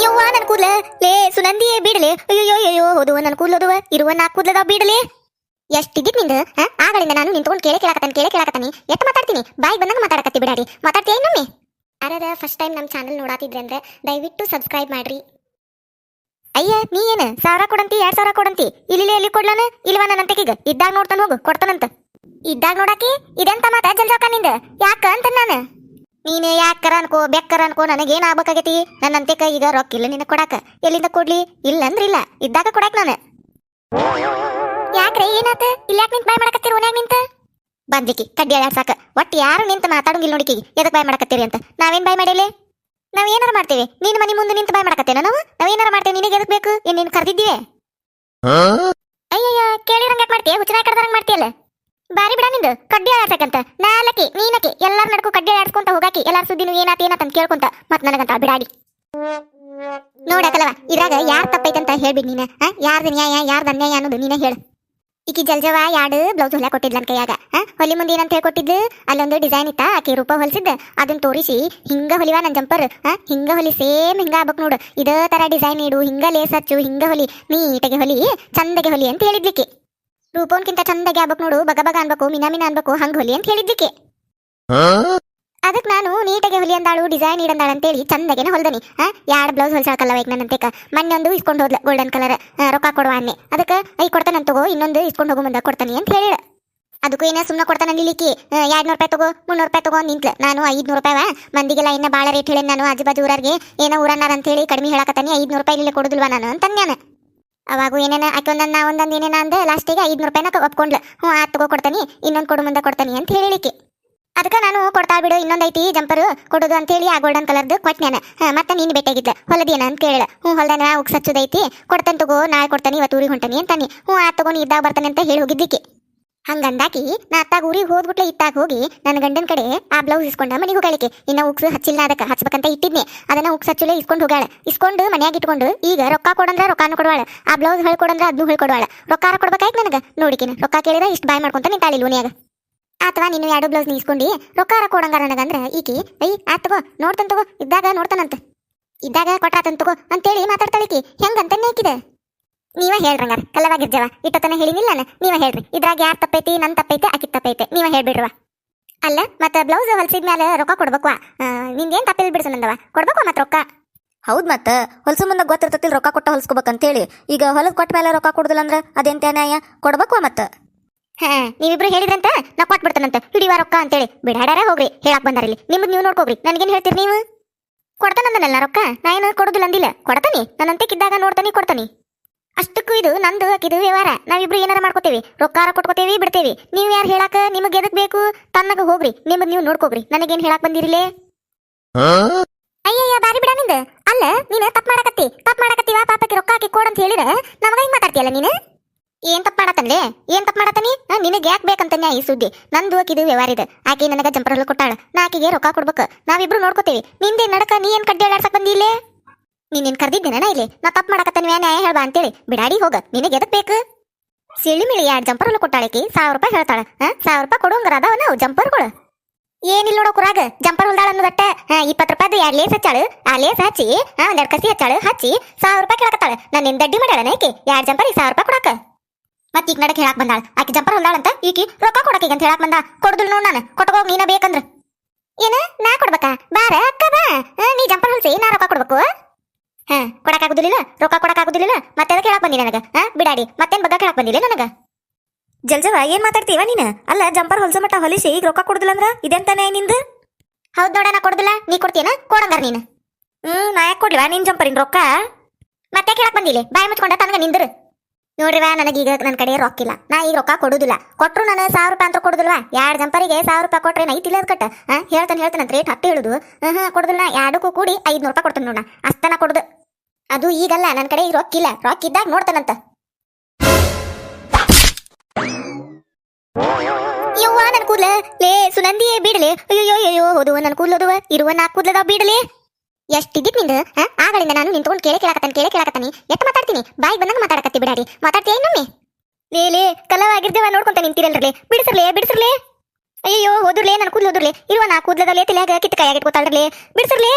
ಯವ್ವ, ನನ್ ಕೂದ್ಲ. ಲೇ ಸುನಂದಿ ಬಿಡಲೆ. ಅಯ್ಯೋ ಅಯ್ಯೋ ಹೋದುವ, ನನ್ ಕೂದ್ಲು, ಹೋದುವ. ಇರುವ ನಾಲ್ಕು ಕೂದ್ಲದ ಬಿಡಲೆ. ಎಷ್ಟಿದ್ದಿತ್ನಿಂದ? ಆಗಳಿಂದ ನಾನು ನಿಂತ್ಕೊಂಡು ಕೇಳೇ ಕೇಳಕತ್ತಾನೆ ಕೇಳೇ ಕೇಳಕತ್ತಾನೆ. ಎಷ್ಟ್ ಮಾತಾಡ್ತೀನಿ? ಬಾಯ್ ಬಂದಂಗ ಮಾತಾಡಕತ್ತಿ ಬಿಡಾಡಿ. ಮಾತಾಡ್ತೀಯ ಇನ್ನೊಮ್ಮೆ? ಅರದ ಫಸ್ಟ್ ಟೈಮ್ ನಮ್ಮ ಚಾನಲ್ ನೋಡಾತಿದ್ರೆ ಅಂದ್ರೆ ದಯವಿಟ್ಟು ಸಬ್ಸ್ಕ್ರೈಬ್ ಮಾಡ್ರಿ. ಅಯ್ಯ, ನೀ ಏನ? ಸಾವಿರ ಕೊಡಂತಿ, ಎರಡ್ ಸಾವಿರ ಕೊಡಂತಿ? ಇಲ್ಲಿ ಎಲ್ಲಿ ಕೊಡ್ಲಾನ? ಇಲ್ವಾ ನನ್ನಂತಕೀಗ ಇದ್ದಾಗ ನೋಡ್ತಾನ ಹೋಗು, ಕೊಡ್ತಾನಂತ. ಇದ್ದಾಗ ನೋಡಾಕಿ, ಇದೆಂತ ಮಾತಾ ಜಲ್ಜಾಕ ನಿಂದ? ಯಾಕ ಅಂತ ನಾನು? ನೀನೇ ಯಾಕರ ಅನ್ಕೋ ಬೆಕ್ಕರ ಅನ್ಕೋ ನನಗೇನ್ ಆಗ್ಬೇಕಾಗೈತಿ ನನ್ನಂತೆಕ ಈಗ ರೊಕ್ಕ ಇಲ್ಲ ನಿನ್ನ ಕೊಡಾಕ. ಎಲ್ಲಿಂದ ಕೊಡ್ಲಿ? ಇಲ್ಲ ಅಂದ್ರ ಇಲ್ಲ ಇದ್ದಾಗ ಕೊಡಾಕ ನಾನು. ಯಾಕ್ರೆ ಏನಾತ? ಇಲ್ಲ ಯಾಕೆ ನಿಂತ ಬಾಯ್ ಮಾಡಕತ್ತೀರಿ ಓನ್ಯಾಗ ನಿಂತ? ಬಂದ್ಲಿಕ್ಕಿ ಕಡ್ಡಿ ಸಾಕ. ಒಟ್ಟು ಯಾರು ನಿಂತ ಮಾತಾಡಂಗಿಲ್ಲ ನೋಡಿಕಿ ಎದಕ್ಕೆ ಬಾಯ್ ಮಾಡಕತ್ತೀರಿ ಅಂತ. ನಾವೇನ್ ಬಾಯ್ ಮಾಡಿಲ್ಲ ನಾವ್ ಏನಾರ ಮಾಡ್ತೀವಿ. ನೀನ್ ಮನಿ ಮುಂದೆ ನಿಂತ ಬಾಯ್ ಮಾಡಕತ್ತೇನ ನಾವು? ನಾವೇನಾರ ಮಾಡ್ತೀವಿ. ನಿನಗೆ ಎದಕ್ ಬೇಕು? ಏನ್ ನೀನ್ ಕರ್ದಿದ್ದೀವಿ ಅಯ್ಯಯ್ಯ ಕೇಳಿರಂಗ ಯಾಕೆ ಮಾಡ್ತೀಯ? ಹುಚ್ಚನ ಕಡ್ದಂಗ್ ಮಾಡ್ತೀಯಲ್ಲ? ಬಾರಿ ಬಿಡ ನಿಂದು. ಕಡ್ಡಿ ಆಡ್ಸಕಂತ ನಾಲಕಿ ನೀನಕಿ ಎಲ್ಲಾರ ನಡ್ಕೊ ಕಡ್ಡಿ ಆಡ್ಸ್ಕೊಂತ ಹೋಗಾಕಿ. ಎಲ್ಲಾರ ಸುದ್ದಿನೂ ಏನಾತ ಏನಂತ ಕೇಳ್ಕೊಂತ. ಮತ್ ನನಗಂತ ಬಿಡಾಡಿ. ನೋಡಕಲವ ಇದ್ರಾಗ ಯಾರ್ ತಪ್ಪೈತಂತ ಹೇಳ್ಬಿಡ್ ನೀನ. ಆ? ಯಾರ್ದ ನ್ಯಾಯ, ಯಾರ್ದ ಅನ್ಯಾಯ ಅನ್ನೋದು ನೀನೇ ಹೇಳು. ಈಕಿ ಜಲ್ಜವ ಯಾಡು ಬ್ಲೌಸ್ ಹೊಲ ಕೊಟ್ಟಿದ್ಲ ನನ್ ಕೈಯಾಗ? ಹೊಲಿ ಮುಂದೆ ಏನಂತ ಹೇಳ್ಕೊಟ್ಟಿದ್ದು ಅಲ್ಲೊಂದು ಡಿಸೈನ್ ಇತ್ತ? ಆಕಿ ರೂಪ ಹೊಲಿಸಿದ್ದ. ಅದನ್ನ ತೋರಿಸಿ ಹಿಂಗ ಹೊಲಿವ ನನ್ನ ಜಂಪರ್. ಹಿಂಗ ಹೊಲಿ ಸೇಮ್ ಹಿಂಗ ಆಗ್ಬೇಕು ನೋಡು. ಇದೇ ತರ ಡಿಸೈನ್ ಇಡು. ಹಿಂಗ ಲೇಸ್ ಹಚ್ಚು, ಹಿಂಗ ಹೊಲಿ. ನೀಟಾಗಿ ಹೊಲಿ. ಚಂದಗೆ ಹೊಲಿ ಅಂತ ಹೇಳಿದ್ಲಿಕ್ಕೆ ರೂಪೋನ್ಕಿಂತ ಚಂದಾಗಿ ಆಗ್ಬೇಕು ನೋಡು ಬಗ ಬಗ ಅನ್ಬೇಕು ಮಿನ ಮಿನ ಅನ್ಬೇಕು ಹಂಗ ಹೊಲಿ ಅಂತ ಹೇಳಿದ್ದಕ್ಕೆ. ಅದಕ್ಕೆ ನಾನು ನೀಟಾಗಿ ಹೊಲಿ ಅಂದಾಳು ಡಿಸೈನ್ ಅಂತ ಅಂತೇಳಿ ಚಂದಾಗೇನೆ ಹೊಲ್ದನಿ. ಆ ಎರಡು ಬ್ಲೌಸ್ ಹೊಲ್ಸಾಕಲ್ಲ ವೈಕ್ ನನ್ನಂತೇಕ ಮೊನ್ನೆ ಒಂದು ಇಸ್ಕೊಂಡು ಹೋದ್ಲ ಗೋಲ್ಡನ್ ಕಲರ್ ರೊಕ್ಕ ಕೊಡುವ ಅನ್ನೆ ಅದಕ್ಕೆ ಐ ಕೊಡ್ತಾನಂತ ತಗೋ ಇನ್ನೊಂದು ಇಸ್ಕೊಂಡು ಹೋಗೋ ಮುಂದೆ ಕೊಡ್ತಾನೆ ಅಂತ ಹೇಳಿ ಅದಕ್ಕೂ ಏನ ಸುಮ್ಮನೆ ಕೊಡ್ತಾನೆ ನಿಲ್ಲಿಕ್ಕಿ ಎರಡ್ ನೂರು ರೂಪಾಯಿ ತಗೋ ಮುನ್ನೂರು ರೂಪಾಯಿ ತಗೋ ನಿಂತ್ಲ. ನಾನು ಐದ್ನೂರು ರೂಪಾಯಿ ಮಂದಿಗೆಲ್ಲ ಇನ್ನ ಭಾಳ ರೇಟ್ ಹೇಳಿ ನಾನು ಆಜು ಬಾಜು ಊರಾಗೆ ಏನೋ ಊರನ್ನಾರ ಅಂತ ಹೇಳಿ ಕಡಿಮೆ ಹೇಳಕತ್ತಾನಿ ಐದ್ನೂರು ರೂಪಾಯಿ ಇಲ್ಲಿ ಕೊಡುದಿಲ್ವಾ ನಾನು ಅಂತನ್ಯಾನ ಅವಾಗೂ ಏನೇನ, ಆಕೆ ಒಂದೊಂದು ನಾ ಒಂದೊಂದು ಏನೇನ ಅಂದೆ ಲಾಸ್ಟಿಗೆ ಐದ್ನೂರು ರೂಪಾಯಿನ ಒಪ್ಕೊಂಡ್ಲ. ಹ್ಞೂ, ಆತ್ ತಗೋ ಕೊಡ್ತೀನಿ, ಇನ್ನೊಂದು ಕೊಡು ಮುಂದೆ ಕೊಡ್ತಾನಿ ಅಂತ ಹೇಳಿಲಿಕ್ಕೆ ಅದಕ್ಕೆ ನಾನು ಕೊಡ್ತಾ ಬಿಡು, ಇನ್ನೊಂದು ಐತಿ, ಜಂಪರ್, ಕೊಡೋದು ಅಂತ ಹೇಳಿ ಆ ಗೋಲ್ಡನ್ ಕಲರ್ದು ಕೊಟ್ಟನೇನ ಹಾ, ಮತ್ತೆ ನೀನು ಭೇಟಿಯಾಗಿದ್ದ ಹೊಲದೇನ ಅಂತ ಕೇಳ. ಹ್ಞೂ, ಹೊಲ್ದಾನ ಉಕ್ಸ್ ಸಚ್ಚದೈತಿ ಕೊಡ್ತಾನೆ ತಗೋ, ನಾಳೆ ಕೊಡ್ತಾನೆ, ಇವತ್ತು ಊರಿಗೆ ಹೊಂಟಾನೆ ಅಂತಾನೆ. ಹ್ಞೂ ಆ ತಗೊಂಡು ಇದ್ದಾಗ ಬರ್ತಾನೆ ಅಂತ ಹೇಳಿ ಹೋಗಿದ್ದಿಕ್ಕೆ. ಹಂಗಂದಾಕಿ ನಾ ಅತ್ತಾಗ ಊರಿಗೆ ಹೋದ್ಬಿಟ್ಲೆ ಇತ್ತಾಗ ಹೋಗಿ ನನ್ನ ಗಂಡನ ಕಡೆ ಆ ಬ್ಲೌಸ್ ಇಸ್ಕೊಂಡ ಮನೆಗೆ ಹೋಗಾಳಿಕೆ ಇನ್ನ ಉಕ್ಸ್ ಹಚ್ಚಿಲ್ಲ ಅದಕ್ಕೆ, ಹಚ್ಬೇಕಂತ ಇಟ್ಟಿದ್ನೆ. ಅದನ್ನ ಉಕ್ಸ್ ಹಚ್ಚಲೆ ಇಸ್ಕೊಂಡು ಹೋಗಾಳ ಇಸ್ಕೊಂಡು ಮನ್ಯಾಗ ಇಟ್ಕೊಂಡು ಈಗ ರೊಕ್ಕ ಕೊಡಂದ್ರ ರೊಕ್ಕಾನು ಕೊಡವಾಳ. ಆ ಬ್ಲೌಸ್ ಹೇಳ್ಕೊಡಂದ್ರ ಅದನ್ನು ಹೇಳ್ಕೊಡವಾಳ ರೊಕ್ಕ ಕೊಡ್ಬೇಕಾಯ್ತು ನನಗೆ? ನೋಡಿಕಿನ ರೊಕ್ಕ ಕೇಳಿದ್ರೆ ಇಷ್ಟು ಬಾಯ್ ಮಾಡ್ಕೊಂತ ನಿಂತಾಳಿ ಲೂನಿಯಾಗ ಅಥವಾ ನೀನು ಎರಡು ಬ್ಲೌಸ್ ನೀಸ್ಕೊಂಡು ರೊಕ್ಕ ಕೊಡಂಗಾರ ನನಗಂದ್ರ ಈಕಿ ಐ ಆತ್ ತಗೋ, ನೋಡ್ತಾನ ತಗೋ, ಇದ್ದಾಗ ನೋಡ್ತಾನಂತ. ಇದ್ದಾಗ ಕೊಟ್ರಾತನ್ ತಗೋ ಅಂತೇಳಿ ಮಾತಾಡ್ತಾಳಿಕಿ ಹೆಂಗಂತ ನೇಕಿದೆ ನೀವ ಹೇಳ್ರಂಗಾರ ಕಲ್ಲವಾಗಿರ್ಜವ ಇಟ್ಟತನ ಹೇಳಿನಿಲ್ಲ ನೀವ ಹೇಳ್ರಿ. ಇದ್ರಾಗ ಯಾರ್ ತಪ್ಪೈತಿ ನನ್ ತಪ್ಪೈತೆ ಆಕಿ ತಪ್ಪೈತೆ. ನೀವ ಹೇಳ್ಬಿಡ್ರವ. ಅಲ್ಲ ಮತ್ತ ಬ್ಲೌಸ್ ಹೊಲ್ಸಿದ ಮೇಲೆ ರೊಕ್ಕ ಕೊಡ್ಬೇಕು ನಿಂದೇನ್ ತಪ್ಪಿಲ್ ಬಿಡ್ಸು ನಂದವ ಕೊಡ್ಬೇಕು ಮತ್ತ ರೊಕ್ಕ? ಹೌದ್ ಮತ್ತ. ಹೊಲ್ಸು ಮುಂದೆ ಗೊತ್ತಿರ್ತತಿಲ್ ರೊಕ್ಕ ಕೊಟ್ಟ ಹೊಲ್ಸ್ಕೋಬೇಕಂತೇಳಿ. ಈಗ ಹೊಲದ ಕೊಟ್ಟ ಮೇಲೆ ರೊಕ್ಕ ಕೊಡುದಿಲ್ಲ ಅಂದ್ರ ಅದೇಂತ ನ್ಯಾಯ ಕೊಡ್ಬೇಕು ಮತ್ತ? ಹಾ ನೀವಿಬ್ರು ಹೇಳಿದ್ರಂತ? ನಾ ಕೊಟ್ಬಿಡ್ತಾನಂತ. ಹಿಡಿವ ರೊಕ್ಕ ಅಂತೇಳಿ. ಬಿಡಾಡಾರ ಹೋಗ್ರಿ. ಹೇಳಕ್ ಬಂದಾರಿಲ್ಲಿ ನಿಮ್ದು ನೀವು ನೋಡ್ಕೋಗ್ರಿ. ನನಗೇನ್ ಹೇಳ್ತೀರಿ ನೀವು? ಕೊಡ್ತಾನಂದನಲ್ಲ ರೊಕ್ಕ? ನಾ ಏನು ಕೊಡೋದಿಲ್ಲ ಅಂದಿಲ್ಲ ಕೊಡ್ತಾನಿ ನನ್ನಂತೆಕ್ಕಿದ್ದಾಗ ನೋಡ್ತಾನಿ ಕೊಡ್ತಾನಿ. ಅಷ್ಟಕ್ಕೂ ಇದು ನಂದು ಇದು ವ್ಯವಹಾರ. ನಾವಿಬ್ರು ಏನಾರ ಮಾಡ್ಕೋತೇವಿ ರೊಕ್ಕಾರ ಕೊಟ್ಕೋತೇವಿ ಬಿಡ್ತೇವಿ. ನೀವು ಯಾರು ಹೇಳಾಕ ನಿಮಗೆ ಎದಕ್ ಬೇಕು? ತನ್ನಗ ಹೋಗ್ರಿ ನಿಮಗ್ ನೀವು ನೋಡ್ಕೋಗ್ರಿ. ನನಗೇನ್ ಹೇಳಕ್ ಬಂದಿರಿಲೇ? ಅಯ್ಯಯ್ಯ ಬಾರಿ ಬಿಡ ನಿಂದ. ಅಲ್ಲ ನೀನು ತಪ್ಪ ಮಾಡಕತ್ತಿ. ತಪ್ಪು ಮಾಡಕತ್ತೀವ ಪಾಪಕ್ಕೆ ರೊಕ್ಕ ಹಾಕಿ ಕೊಡಂತ ಹೇಳಿದ್ರೆ ನಮಗ ಹಿಂಗ್ ಮಾತಾಡ್ತೀಯಲ್ಲ ನೀನು? ಏನ್ ತಪ್ಪ ಮಾಡತ್ತನ್ಲೇ? ಏನ್ ತಪ್ಪು ಮಾಡತನಿ ನಿನಗೆ ಯಾಕೆ ಬೇಕಂತ ಈ ಸುದ್ದಿ. ನಂದು ಆಕಿದು ವ್ಯವಹಾರ ಇದೆ. ಆಕೆ ನನಗ ಜಂಪರ್ ಹೊಲ ಕೊಟ್ಟಾಳ. ನಾ ಆಕೆಗೆ ರೊಕ್ಕ ಕೊಡ್ಬೇಕು. ನಾವಿಬ್ರು ನೋಡ್ಕೋತೀವಿ. ನಿಂದೆ ನಡಕ ನೀ ಏನ್ ಕಡ್ಡಿ ಆಡ್ಸಕ್ ಬಂದಿಲ್ಲೇ ನೀನೇನ್ ಕರ್ದಿದ್ದೇನ ಇಲ್ಲಿ. ನಾ ತಪ್ಪು ಮಾಡಕತ್ತನಿ ನ್ಯಾಯ ಹೇಳ್ಬಾ ಅಂತೇಳಿ. ಬಿಡಾಡಿ ಹೋಗ. ನಿನಗೆ ಎದಕ್ ಬೇಕು? ಸಿಳಿ ಮಿಳಿ ಎರಡು ಜಂಪರ್ ಹೊಲ ಕೊಟ್ಟಾಳಕಿ? ಸಾವಿರ ರೂಪಾಯಿ ಹೇಳ್ತಾಳ. ಹಾ? ಸಾವಿರ ರೂಪಾಯಿ ಕೊಡುವಂಗಾರ ಅದಾವ ನಾವು ಜಂಪರ್ಗಳು. ಏನಿಲ್ಲ ನೋಡೋ ಕುರಾಗ? ಜಂಪರ್ ಹೊಲ್ದಾಳ ಅನ್ನೋದಟ್ಟ. ಇಪ್ಪತ್ತು ರೂಪಾಯ್ದು ಎರಡು ಲೇಸ್ ಹಚ್ಚಾಳು. ಆ ಲೇಸ್ ಹಚ್ಚಿ ಒಂದೆರಡು ಕಸಿ ಹಚ್ಚಾಳು. ಹಚ್ಚಿ ಸಾವಿರ ರೂಪಾಯಿ ಕೇಳಕತ್ತಾಳ. ನಾನು ನಿನ್ ದಡ್ಡಿ ಮಾಡ್ಯಾಳ ನಾಕಿ ಎರಡು ಜಂಪರ್ ಈ ಸಾವಿರ ರೂಪಾಯಿ ಕೊಡಾಕ? ಮತ್ತೆ ಈಗ ನಡಕ್ ಹೇಳಕ್ ಬಂದಾಳ. ಆಕಿ ಜಂಪರ್ ಹೊಲ್ದಾಳಂತ ಈಕಿ ರೊಕ್ಕ ಕೊಡಕೀಗ ಅಂತ ಹೇಳಕ್ ಬಂದ ಕೊಡುದಿಲ್ಲ ನೋಡ್ ನಾನು. ಕೊಟ್ಟಗೋಗ್ ನೀನ ಬೇಕಂದ್ರ. ಏನ? ನಾ ಕೊಡ್ಬೇಕಾ? ಬಾರ, ಅಕ್ಕ ಬಾ. ನೀ ಜಂಪರ್ ಹೊಲ್ಸಿ ನಾ ರೊಕ್ಕ ಕೊಡ್ಬೇಕು. ಹಾ ಕೊಡಕ್ಕಾಗುದಿಲ್ಲ ರೊಕ್ಕ ಕೊಡಕ್ಕಾಗುದಿಲ್ಲ ಮತ್ತೆ ಅದಕ್ಕೆ ಹೇಳಕ್ ಬಂದಿ ನನಗ? ಹಾ ಬಿಡಾಡಿ ಮತ್ತೇನ್ ಬಗ್ಗೆ ಹೇಳಕ್ ಬಂದಿಲ್ಲ ನನಗ? ಜಲ್ಜವ ಏನ್ ಮಾತಾಡ್ತೀವ ನೀನು? ಅಲ್ಲ ಜಂಪರ್ ಹೊಲ್ಸ ಮಟ್ಟ ಹೊಲಿಸಿ ಈಗ ರೊಕ್ಕ ಕೊಡುದಿಲ್ಲ ಅಂದ್ರ ಇದೆಂತಾನೆ ನಿಂದು? ಹೌದ್ ನೋಡ ನಾ ಕೊಡುದಿಲ್ಲ. ನೀ ಕೊಡ್ತೀಯನ? ಕೊಡಂಗಾರ ನೀನು. ಹ್ಮ್ ನಾ ಯಾಕೆ ಕೊಡ್ಲಿವಾ ನಿನ್ ಜಂಪರಿನ್ ರೊಕ್ಕ? ಮತ್ತೆ ಕೇಳಕ್ ಬಂದಿಲ್ಲ. ಬಾಯಿ ಮುಚ್ಕೊಂಡ ತನಗ ನಿಂದ್ರು. ನೋಡ್ರಿವ ನನಗೀಗ ನನ್ನ ಕಡೆ ರೊಕ್ಕ ಇಲ್ಲ ನಾ ಈಗ ರೊಕ್ಕ ಕೊಡುದಿಲ್ಲ. ಕೊಟ್ರು ನಾನು ಸಾವಿರ ರೂಪಾಯಿ ಅಂತ ಕೊಡುದಿಲ್ವಾ? ಎರಡು ಜಂಪರಿಗೆ ಸಾವಿರ ರೂಪಾಯಿ ಕೊಟ್ರೆ ನೈತಿ ಇಲ್ಲದ ಕಟ್ಟ? ಹಾ ಹೇಳ್ತಾನೆ ಹೇಳ್ತಾನೆ ಅಂತ ರೇಟ್ ಹತ್ತು ಹೇಳುದು. ಹಾ ಕೊಡುದಿಲ್ಲ ಎರಡಕ್ಕೂ ಕೂಡಿ ಐದ್ನೂರು ರೂಪಾಯಿ ಕೊಡ್ತಾನೆ ನೋಡ ಅಷ್ಟನ ಕೊಡುದು. ಅದು ಈಗಲ್ಲ ನನ್ನ ಕಡೆ ಈಗ ರೊಕ್ಕಿಲ್ಲ ರೊಕ್ಕ ಇದ್ದಾಗ ನೋಡ್ತಾನಂತ. ಯವ್ವ ನನ್ನ ಕೂದ್ಲ. ಲೇ, ಸುನಂದಿಯೇ ಬಿಡಲೆ. ಅಯ್ಯೋ ಅಯ್ಯೋ ಹೋದುವ ನನ್ನ ಕೂದ್ಲು ಹೋದುವ ಇರುವ ನಾಲ್ಕು ಕೂದ್ಲದಾವ್ ಬಿಡಲೆ. ಎಷ್ಟಿದ್ದಿತ್ನಿಂದ? ಆಗಳಿಂದ ನಾನು ನಿಂತ್ಕೊಂಡು ಕೇಳೇ ಕೇಳಕತ್ತಾನೆ, ಕೇಳೇ ಕೇಳಕತ್ತಾನಿ. ಎಷ್ಟ್ ಮಾತಾಡ್ತೀನಿ? ಬಾಯಿ ಬಂದಂಗ ಮಾತಾಡಕತ್ತಿ ಬಿಡಾಡಿ. ಮಾತಾಡ್ತೀಯ ಇನ್ನೊಮ್ಮೆ? ಲೇ ಲೇ, ಕಲವಾಗಿರ್ದೇವ, ನೋಡ್ಕೊಂತ ನಿಂತಿರಲ್ರೇ ಬಿಡಿಸ್ರಲೇ ಬಿಡಿಸ್ರಲೇ. ಅಯ್ಯೋ ಹೋದ್ರಲೇ ನನ್ನ ಕೂದ್ಲು ಹೋದ್ರಲೇ ಇರುವ ನಾ ಕೂದ್ಲದಲ್ಲೇ ತಲೆಯಾಗ ಕಿತ್ತ ಕೈಯಾಗಿಟ್ಕೊತಾಳ್ರಲೇ ಬಿಡಿಸ್ರಲೇ.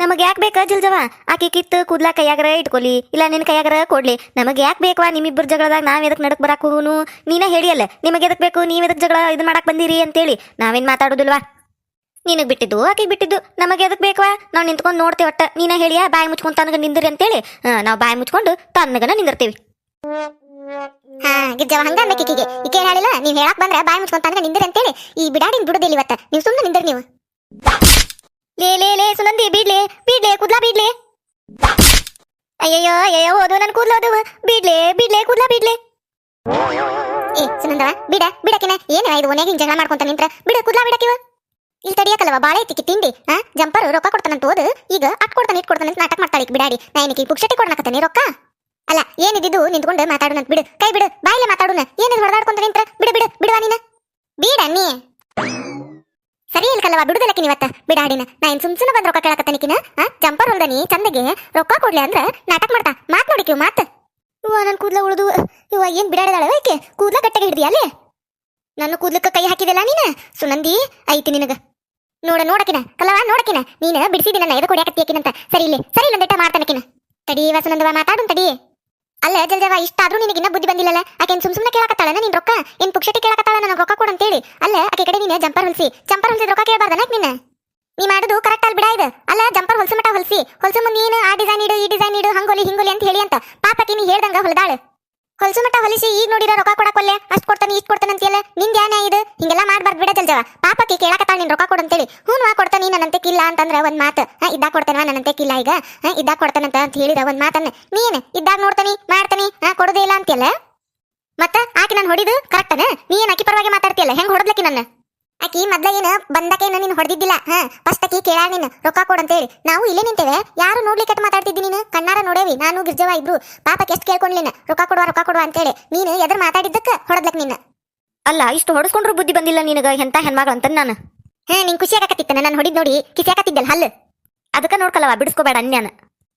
ನಮಗೆ ಯಾಕೆ ಬೇಕಾ ಜಲ್ಜವ ಆಕೆ ಕಿತ್ತು ಕೂದ್ಲಾ ಕೈಯಾಗರ ಇಟ್ಕೊಲಿ, ಇಲ್ಲ ನಿನ್ನ ಕೈಯಾಗರ ಕೊಡ್ಲಿ. ನಮಗೆ ಯಾಕೆ ಬೇಕವಾ ನಿಮ್ಮಿಬ್ಬರ ಜಗಳದಾಗ ನಾವು ಎದಕ್ಕೆ ನಡಕ್ ಬರಾಕೂನು? ನೀನೇ ಹೇಳಿಯಲ್ಲ, ನಿಮಗೆ ಎದಕ್ ಬೇಕು? ನೀವು ಎದಕ್ಕೆ ಜಗಳ ಇದು ಮಾಡಕ್ ಬಂದಿರಿ ಅಂತೇಳಿ. ನಾವೇನ್ ಮಾತಾಡೋದಿಲ್ವಾ? ನಿನಗ್ ಬಿಟ್ಟಿದ್ದು, ಆಕೆಗೆ ಬಿಟ್ಟಿದ್ದು. ನಮಗೆ ಎದಕ್ ಬೇಕವಾ? ನಾವು ನಿಂತ್ಕೊಂಡು ನೋಡ್ತೇವೆ ಒಟ್ಟ ನೀನ ಹೇಳಿಯಾ, ಬಾಯಿ ಮುಚ್ಕೊಂಡು ತನಗ ನಿಂದಿರಿ ಅಂತೇಳಿ. ನಾವು ಬಾಯಿ ಮುಚ್ಕೊಂಡು ತನ್ನಗನ ನಿಂದಿರ್ತೀವಿ. ಹಾ, ಗಿಜ್ಜವ, ಹಂಗ ಅನ್ಬೇಕಿಗೆ ಈಕೆ ಹೇಳಿಲ್ಲ? ನೀವ್ ಹೇಳಕ್ ಬಂದ್ರ ಬಾಯಿ ಅಂದ್ರೆ ನಿಂದಿರಿ ಅಂತೇಳಿ. ಈ ಬಿಡಾಡಿನ ಬಿಡುದಿಲ್ಲ ಇವತ್ತ. ನೀವು ಸುಮ್ಮನೆ ನಿಂದಿರಿ ನೀವು. ಲೇ ಲೇ ಲೇ, ಸುನಂದಿ, ಬಿಡ್ಲಿ ಬಿಡ್ಲಿ, ಕೂದ್ಲಾ, ಬಿಡ್ಲಿ. ಅಯ್ಯಯ್ಯೋ ಅಯ್ಯಯ್ಯೋ ಹೋದು ನನ್ ಕೂದ್ಲೋದು ಬಿಡ್ಲೆ ಬಿಡ್ಲೆ, ಕೂದ್ಲಾ, ಬಿಡ್ಲಿ. ಏ, ಸುನಂದವ, ಬಿಡ ಬಿಡಕಿನ ಏನ ಇದು ಒನೆಗೆ ಹಿಂಗ್ ಜಗಳ ಮಾಡ್ಕೊಂತ ನಿಂತ್ರ? ಬಿಡ, ಕೂದ್ಲಾ ಬಿಡಕಿವ ಇಲ್ಲಿ ತಡಿಯಕಲ್ವಾ ಬಾಳೆ ತಿಕ್ಕಿ ತಿಂಡಿ ಹಾ ಜಂಪರ್ ರೊಕ್ಕ ಕೊಡ್ತಾನಂತ ಓದು. ಈಗ ಅಟ್ ಕೊಡ್ತಾನೆ, ಇಟ್ ಕೊಡ್ತಾನೆ ನಾಟಕ ಮಾಡ್ತಾಳೆ ಈಕಿ ಬಿಡಾಡಿ. ನಾ ಏನಕ್ಕೆ ಪುಕ್ಷಟಿ ಕೊಡ್ನಕತ್ತೇನೆ ರೊಕ್ಕ? ಅಲ್ಲ ಏನಿದ್ದು ನಿಂತ್ಕೊಂಡು ಮಾತಾಡೋಣಂತ ಬಿಡು. ಕೈ ಬಿಡು, ಬಾಯಿಲೆ ಮಾತಾಡೋಣ. ಏನ್ ಹೊಡೆದಾಡ್ಕೊಂತ ನಿಂತ್ರ? ಬಿಡು ಬಿಡು, ಬಿಡುವ ನೀನ. ಬೀಡ, ನೀ. ಸರಿ ಬಿಡುದಿಲ್ಲಕಿನ ಇವತ್ತ ಬಿಡಾಡಿನ ನಾ ಏನ್ ಸುಮ್ ಸುಮ್ಮನೆ ಬಂದ್ ರೊಕ್ಕ ಕೇಳಕತ್ತನಿಕಿನ ಹಾ ಜಂಪರ್ ಹೊಲ್ದನಿ ಚಂದಗೆ? ರೊಕ್ಕ ಕೊಡ್ಲಿ ಅಂದ್ರ ನಾಟಕ ಮಾಡ್ತಾ. ಮಾತ್ ನೋಡಿಕಿವ್ ಮಾತ್. ಇವ ನನ್ ಕೂದ್ಲ ಉಳಿದು. ಇವ ಏನ್ ಬಿಡಾಡದಾಳ ಐಕೆ ಕೂದ್ಲ ಗಟ್ಟಗೆ ಹಿಡ್ದಿಯಲ್ಲೇ ನನ್ನ ಕೂದ್ಲಕ್ಕ ಕೈ ಹಾಕಿದಲ್ಲ ನೀನ? ಸುನಂದಿ, ಐತಿ ನಿನಗ. ನೋಡ, ನೋಡಕಿನ. ಕಲವ ನೋಡಕಿನ. ನೀನ ಬಿಡಿಸಿದಿ ನನ್ನ ಎದಕ್ಕೆ ಕೊಡ್ಯಾಕತ್ತಿಯಕಿನಂತ ಸರಿ ಇಲ್ಲಿ, ಸರಿ ಇಲ್ಲೊಂದಿಟ್ಟ ಮಾಡ್ತಾನಕಿನ. ತಡಿ ಸುನಂದವಾ ಮಾತಾಡು ತಡಿ. ಅಲ್ಲ ಇಷ್ಟ ಆದ್ರೂ ಇನ್ನ ಬುದ್ಧಿ ಬಂದಿಲ್ಲಲ್ಲ? ಆಕೆನ್ ಸುಮ್ ಸುಮ್ನೆ ಕೇಳಕತ್ತಾಳ ನಿನ್ ರೊಕ್ಕ? ಏನ್ ಪುಕ್ಷಟಿ ಕೇಳಕತ್ತಾಳ ನನಗೆ ರೊಕ್ಕ ಕೊಡು ಅಂತೇಳಿ? ಅಲ್ಲ, ಆಕೆ ಕಡೆ ನೀನ ಜಂಪರ್ ಹೊಲ್ಸಿ. ಜಂಪರ್ ಹೊಲ್ಸಿದ ರೊಕ್ಕ ಕೇಳಬಾರ್ದನ ನಿನ್ನ? ನೀ ಮಾಡುದು ಕರೆಕ್ಟ್ ಅಲ್ ಬಿಡ ಇದು. ಅಲ್ಲ, ಜಂಪರ್ ಹೊಲ್ಸ ಮಟ ಹೊಲ್ಸಿ. ಹೊಲ್ಸು ನೀನು ಆ ಡಿಸೈನ್ ಇಡು, ಈ ಡಿಸೈನ್ ಇಡು, ಹಂಗೋಲಿ, ಹಿಂಗೋಲಿ ಅಂತ ಹೇಳಿ ಅಂತ ಪಾಪಕ್ಕೆ ನೀ ಹೇಳ್ದಂಗ ಹೊಲ್ದಾಳ. ಹೊಲ್ಸು ಮಟ್ಟ ಹೊಲಿಸಿ ಈಗ ನೋಡಿರ ರೊಕ್ಕ ಕೊಡಕೊಲ್ಲೆ ಅಷ್ಟ್ ಕೊಡ್ತಾನೆ ಇಷ್ಟ್ ಕೊಡ್ತಾನೆ ಅಂತೀಯಲ್ಲ? ನಿಂದ ಯಾನ ಇದು? ಹಿಂಗೆಲ್ಲ ಮಾಡ್ಬಾರ್ದು ಬಿಡ ಜಲ್ಜವ. ಪಾಪಕ್ಕೆ ಕೇಳಕತ್ತಾಳ ನೀನ್ ರೊಕ್ಕ ಕೊಡು ಅಂತೇಳಿ. ಹ್ಞೂ ವಾ ಕೊಡ್ತಾನೆ ನನ್ನಂತೆ ಕಿಲ್ಲ ಅಂತಂದ್ರ ಒಂದ್ ಮಾತು. ಹಾ ಇದ್ದಾಗ ಕೊಡ್ತೇನೆ ನನ್ನಂತೆ ಕಿಲ್ಲ ಈಗ? ಹಾ ಇದ್ದಾಗ ಕೊಡ್ತಾನಂತ ಅಂತ ಹೇಳಿದ ಒಂದ್ ಮಾತನ್ನ. ನೀನ್ ಇದ್ದಾಗ ನೋಡ್ತಾನೆ, ಮಾಡ್ತಾನೆ, ಹಾ, ಕೊಡೋದೇ ಇಲ್ಲ ಅಂತೀಯಲ್ಲ ಮತ್ತ ಆಕಿ ನಾನು ಹೊಡಿದು ಕರೆಕ್ಟನ ನೀ ಏನ್ ಆಕಿ ಪರವಾಗಿ ಮಾತಾಡ್ತೀಯಲ್ಲ? ಹೆಂಗ್ ಹೊಡೆದ್ಲಕ್ಕಿ ನನ್ನ? ಆಕಿ ಮೊದ್ಲ ಏನ ಬಂದಕೇನ ನೀನು ಹೊಡೆದಿದ್ದಿಲ್ಲ ಹ? ಫಸ್ಟ್ ಆಕಿ ಕೇಳ ನೀನು ರೊಕ್ಕ ಕೊಡಂತೇಳಿ ನಾವು ಇಲ್ಲೇ ನಿಂತೇವೆ ಯಾರು ನೋಡ್ಲಿಕ್ಕೆ ಮಾತಾಡ್ತಿದ್ದಿ ನೀನು? ಕಣ್ಣಾರ ನೋಡೇವಿ ನಾನು ಗಿರ್ಜವ ಇಬ್ರು. ಪಾಪಕ್ಕೆ ಎಷ್ಟು ಕೇಳ್ಕೊಂಡ್ಲಿನ ರೊಕ್ಕ ಕೊಡುವ ರೊಕ್ಕ ಕೊಡುವ ಅಂತೇಳಿ. ನೀನು ಎದ್ರ ಮಾತಾಡಿದ್ದಕ್ಕ ಹೊಡೆದ್ಲಕ್ ನಿನ್ನ ಅಲ್ಲ ಇಷ್ಟು ಹೊಡೆಸ್ಕೊಂಡ್ರು ಬುದ್ಧಿ ಬಂದಿಲ್ಲ ನಿನಗ ಎಂತ ಹೆಣ್ಮಗಳು ಅಂತ ನಾನು? ಹಾ ನಿನ್ ಖುಷಿ ಆಗತ್ತಿತ್ತ ನಾನು ಹೊಡಿದ್ ನೋಡಿ ಕಿಸಿ ಆಗತ್ತಿದ್ದಲ್ಲ ಹಲ್ಲು. ಅದಕ್ಕೆ ನೋಡ್ಕಲ್ಲವ ಬಿಡಿಸ್ಕೋಬೇಡ ಅನ್ಯಾನ.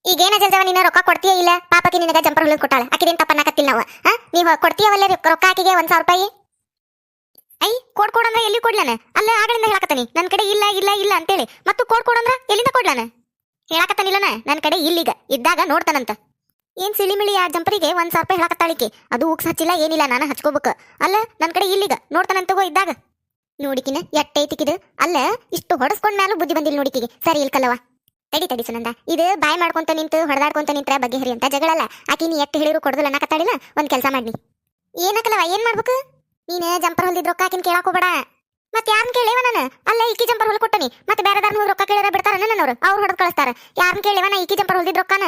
ಈಗೇನ ಜಲ್ಜವ ನೀನು ರೊಕ್ಕ ಕೊಡ್ತೀಯ ಇಲ್ಲ? ಪಾಪಕ್ಕೆ ನಿನಗ ಜಂಪರ್ ಹೊಲಿದ್ ಕೊಟ್ಟಾಳ. ಆಕಿದೇನ್ ತಪ್ಪನ್ನಕತ್ತಿಲ್ಲ ನಾವು ಹಾ? ನೀವು ಕೊಡ್ತೀಯವಲ್ಲ ರೊಕ್ಕ ಹಾಕಿಗೆ ಒಂದ್ ಸಾವಿರ ರೂಪಾಯಿ? ಐ ಕೋಡ್ ಕೊಡಂದ್ರ ಎಲ್ಲಿ ಕೊಡ್ಲಾನ? ಅಲ್ಲೇ ಆಗಲಿಂದ ಹೇಳಕತ್ತಾನಿ. ನನ್ನ ಕಡೆ ಇಲ್ಲ ಇಲ್ಲ ಇಲ್ಲ ಅಂತೇಳಿ. ಮತ್ತು ಕೋಡ್ ಕೊಡಂದ್ರ ಎಲ್ಲಿಂದ ಕೊಡ್ಲಾನ? ಹೇಳಕತ್ತಾನಿಲ್ಲನ? ನನ್ನ ಕಡೆ ಇಲ್ಲಿಗ. ಇದ್ದಾಗ ನೋಡ್ತಾನಂತ. ಏನ್ ಸಿಳಿಮಿಳಿ ಆ ಜಂಪರಿಗೆ ಒಂದ್ ಸಾವಿರ ರೂಪಾಯಿ ಹೇಳಕತ್ತಾಳಿಕೆ? ಅದು ಉಕ್ಸ್ ಹಚ್ಚಿಲ್ಲ, ಏನಿಲ್ಲ, ನಾನು ಹಚ್ಕೋಬೇಕು. ಅಲ್ಲ ನನ್ನ ಕಡೆ ಇಲ್ಲಿಗ. ನೋಡ್ತಾನಂತಗೋ ಇದ್ದಾಗ. ನೋಡಿಕಿನ, ಎಟ್ಟೈತಿಕಿದು. ಅಲ್ಲ, ಇಷ್ಟು ಹೊಡಸ್ಕೊಂಡ್ ಮ್ಯಾಲೂ ಬುದ್ಧಿ ಬಂದಿಲ್ಲ ನೋಡಿಕಿಗೆ. ಸರಿ ಇಲ್ಕಲ್ಲವ ತಡಿ ತಡಿ ಸುನಂದ. ಇದು ಬಾಯ್ ಮಾಡ್ಕೊಂತ ನಿಂತು, ಹೊಡೆದಾಡ್ಕೊಂತ ನಿಂತ್ರ ಬಗೆಹರಿ ಅಂತ ಜಗಳಲ್ಲ. ಆಕಿ ನೀ ಎಟ್ಟು ಹೇಳಿರು ಕೊಡದಲ್ಲ ಅನ್ನಕತ್ತಾಳಿಲ್ಲ? ಒಂದ್ ಕೆಲಸ ಮಾಡಿ ಏನಕ್ಕಲ್ಲವ ಏನ್ ಮಾಡ್ಬೇಕು? ನೀನ್ ಜಂಪರ್ ಹೊಲ್ದಿದ್ ರೊಕ್ಕ ಆಕಿನ್ ಕೇಳಾಕ ಹೋಗ್ಬೇಡ. ಮತ್ತೆ ಯಾರನ್ನ ಕೇಳಿವ ನಾನು? ಅಲ್ಲ ಈಕಿ ಜಂಪರ್ ಹೊಲ್ ಕೊಟ್ಟನಿ. ಮತ್ತೆ ಬೇರೆದಾರ್ನ ಹೋಗಿ ರೊಕ್ಕ ಕೇಳಿರ ಬಿಡ್ತಾರ ನನ್ನವ್ರು ಅವ್ರು ಹೊಡೆದ್ ಕಳಿಸ್ತಾರ. ಯಾರನ್ನ ಕೇಳಿವ ನಾ ಈಕಿ ಜಂಪರ್ ಹೊಲ್ದಿದ್ ರೊಕ್ಕನ?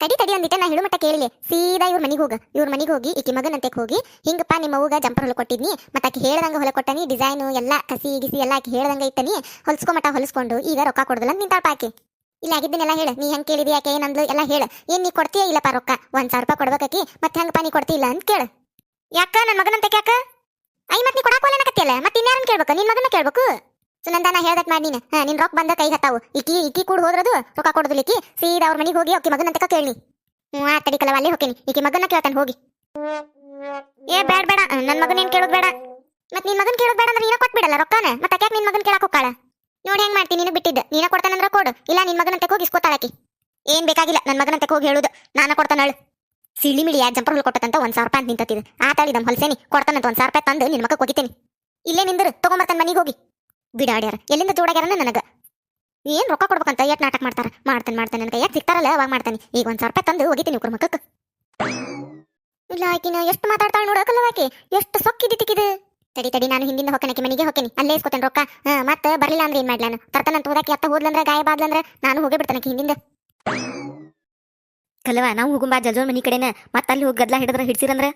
ತಡಿ ತಡಿ ಅಂದಿಟ್ಟ ನಾ ಹೇಳು ಮಟ್ಟ ಕೇಳಿಲಿ. ಸೀದಾ ಇವ್ರ ಮನಿಗೆ ಹೋಗ. ಇವ್ರ ಮನಿಗೆ ಹೋಗಿ ಈಕಿ ಮಗನಂತೆ ಹೋಗಿ, ಹಿಂಗಪ್ಪ, ನಿಮ್ಮ ಅವ್ಗ ಜಂಪರ್ ಹೊಲ ಕೊಟ್ಟಿದ್ನಿ. ಮತ್ತೆ ಆಕಿ ಹೇಳ್ದಂಗ ಹೊಲ ಕೊಟ್ಟನಿ. ಡಿಸೈನು ಎಲ್ಲ ಕಸಿ ಗಿಸಿ ಎಲ್ಲ ಆಕಿ ಹೇಳ್ದಂಗ ಇತ್ತನಿ. ಹೊಲ್ಸ್ಕೊ ಮಟ್ಟ ಹೊಲಿಸ್ಕೊಂಡು ಈಗ ರೊಕ್ಕ ಕೊಡದಲ್ಲ ನಿಂತಾಳ ಆಕಿ ಇಲ್ಲ ಆಗಿದ್ದನ್ನೆಲ್ಲ ಹೇಳ. ನೀ ಹೆಂಗ್ ಕೇಳಿದಿ ಯಾಕೆ ಏನಂದ್ಲು? ಎಲ್ಲ ಹೇಳ. ಏನ್ ನೀ ಕೊಡ್ತೀಯ ಇಲ್ಲಪ್ಪ ರೊಕ್ಕ? ಒಂದ್ ಸಾವಿರ ರೂಪಾಯಿ ಕೊಡ್ಬೇಕಾಕಿ ಮತ್ತೆ ಹೆಂಗಪ್ಪ ನೀ ಕೊಡ್ತಿಲ್ಲ ಅಂತ ಕೇಳ. ಯಾಕ? ನನ್ ಮಗನಂತ ಯಾಕ? ಐ ಮತ್ತೆ ನೀ ಕೊಡಾಕೋಲ್ಲ ಮತ್ತ ಮತ್ತೆ ಇನ್ಯಾರನ್ ಕೇಳ್ಬೇಕು? ನಿನ್ನ ಮಗನ ಕೇಳ್ಬೇಕು? ಸುನಂದ ನಾ ಹೇಳ್ದಕ್ ಮಾಡಿ ನೀನು. ಹಾ, ನಿನ್ ರೊಕ್ಕ ಬಂದ ಕೈ ಹತ್ತಾವು. ಈಕಿ ಈಕಿ ಕೂಡ ಹೋದ್ರದು ರೊಕ್ಕ ಕೊಡೋದಿಲ್ಲ ಈಕಿ. ಸೀದಾ ಅವ್ರ ಮನೆಗೆ ಹೋಗಿ ಆಕಿ ಮಗನಂತಕ ಕೇಳಿ ಹ್ಮ್ ಆ ತಡಿ ಕಲವ ಈಕಿ ಮಗನ ಕೇಳ್ತಾನೆ, ಹೋಗಿ. ಏ ಬೇಡ ಬೇಡ ನನ್ ಮಗನ ಏನ್ ಕೇಳೋದ್ ಬೇಡ ಮತ್ತೆ ನಿನ್ ಮಗನ ಕೇಳೋದು ಬೇಡ ಅಂದ್ರೆ ನೀನ ಕೊಟ್ಬಿಡಲ್ಲ ರೊಕ್ಕನ? ಮತ್ತೆ ಯಾಕೆ ನಿನ್ ಮಗನ್ ಕೇಳಕ್ ಹೋಗ್ಕಾಳ ನೋಡಿ ಹೆಂಗ್ ಮಾಡ್ತೀನಿ ನೀನು ಬಿಟ್ಟಿದ್ದ. ನೀನ ಕೊಡ್ತಾನಂದ್ರ ಕೊಡು. ಇಲ್ಲ, ನಿನ್ ಮಗನಂತೆ ಹೋಗಿ ಇಸ್ಕೋತಾಳಕಿ ಏನ್ ಬೇಕಾಗಿಲ್ಲ. ನನ್ ಮಗನಂತೆ ಹೋಗಿ ಹೇಳುದು. ನಾನ ಕೊಡ್ತಾನಳು ಮಿಳಿ ಯಾಕೆ ಜಂಪರ್ ಕೊಟ್ಟಂತ ಒಂದ್ ಸಾವಿರ ರೂಪಾಯಿ ಅಂತ ತಾಳಿ ದಮ್ ಹೊಲ್ಸೇನಿ, ಕೊಡ್ತಾನಂತ ಒಂದ್ ಸಾವಿರ ರೂಪಾಯಿ ತಂದು ನಿನ್ ಮಕ್ಕ ಹೋಗಿತೇನಿ ಇಲ್ಲೇ ನಿಂದ್ರು, ತಗೊಂಬರ್ತಾನೆ ಮನೆಗೆ ಹೋಗಿ. ಬಿಡಾಡ್ಯಾರ ಎಲ್ಲಿಂದ ಜೋಡಾಗ್ಯಾರ ನನಗ? ಏನ್ ರೊಕ್ಕ ಕೊಡ್ಬೇಕಂತ ಎಟ್ ನಾಟಕ ಮಾಡ್ತಾರ? ಮಾಡ್ತಾನೆ ಮಾಡ್ತಾನೆ ನನಗೆ ಯಾಕೆ ಸಿಗ್ತಾರಲ್ಲ ಅವಾಗ ಮಾಡ್ತಾನೆ. ಈಗ ಒಂದ್ ಸಾವಿರ ರೂಪಾಯಿ ತಂದು ಹೋಗಿತೀನಿ ಉಕ್ರ ಮಕ್ಕಕ್ಕೆ ಇಲ್ಲ ಆಕಿನ ಎಷ್ಟು ಮಾತಾಡ್ತಾಳ ನೋಡಕಲ್ಲ ಆಕಿ, ಎಷ್ಟು ಸೊಕ್ಕಿದಿತ್ತಿಕಿದು ತಡಿ ತಡಿ, ನಾನು ಹಿಂದಿಂದ ಹೊಕ್ಕನಕ್ಕೆ, ಮನೆಗೆ ಹೊಕ್ಕೇನಿ. ಅಲ್ಲೇ ಇಸ್ಕೊತೇನೆ ರೊಕ್ಕ. ಮತ್ತೆ ಬರಲಿಲ್ಲ ಅಂದ್ರೆ ಏನ್ ಮಾಡ್ಲಾನು ತರ್ತಾನಂತ ಹೋದಾಕಿ ಅತ್ತ ಹೋದ್ಲಂದ್ರೆ ಗಾಯ ಬಾದ್ಲಂದ್ರ ನಾನು ಹೋಗೇ ಬಿಡ್ತಾನಕ್ಕೆ ಹಿಂದಿಂದ. ಕಲವ, ನಾವು ಹೋಗುಂಬಾ ಜಲ್ಜೋನ್ ಮನಿ ಕಡೆನ. ಮತ್ತೆ ಅಲ್ಲಿ ಹೋಗಿ ಗದ್ಲ ಹಿಡಿದ್ರ ಹಿಡ್ಸಿರಂದ್ರ?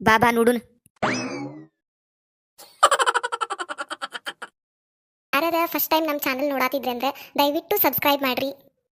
ಬಾಬಾ ನೋಡುನ್. ಯಾರ ಫಸ್ಟ್ ಟೈಮ್ ನಮ್ಮ ಚಾನಲ್ ನೋಡಾತಿದ್ರೆ ಅಂದ್ರೆ ದಯವಿಟ್ಟು ಸಬ್ಸ್ಕ್ರೈಬ್ ಮಾಡ್ರಿ.